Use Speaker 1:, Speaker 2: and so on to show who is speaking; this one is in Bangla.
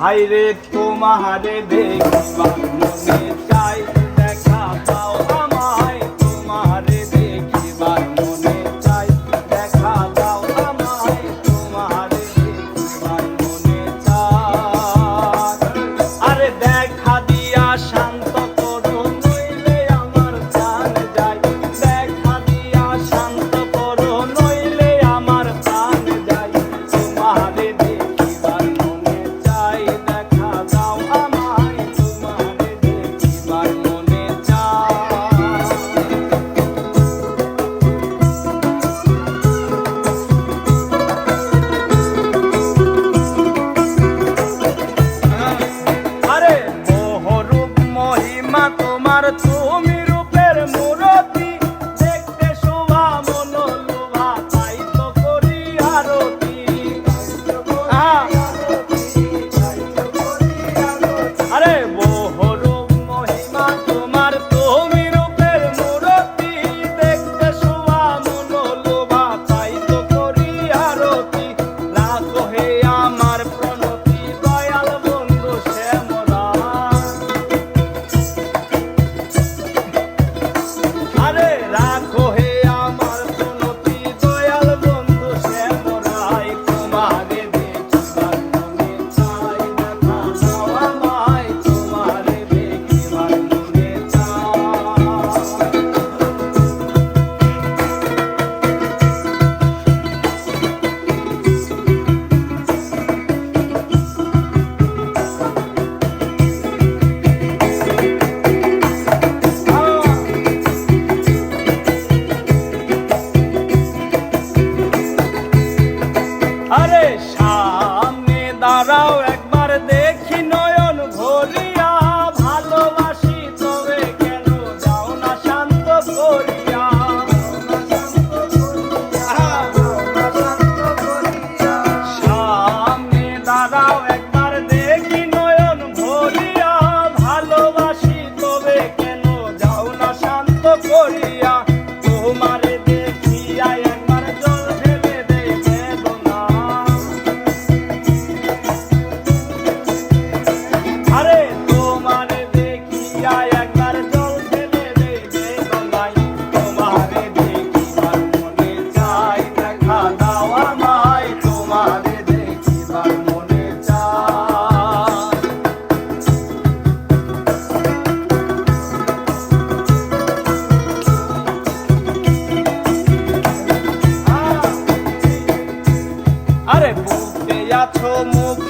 Speaker 1: হাইরে তোমারে দেখবার মনে চাই Oh. Tarau, আছো মুখ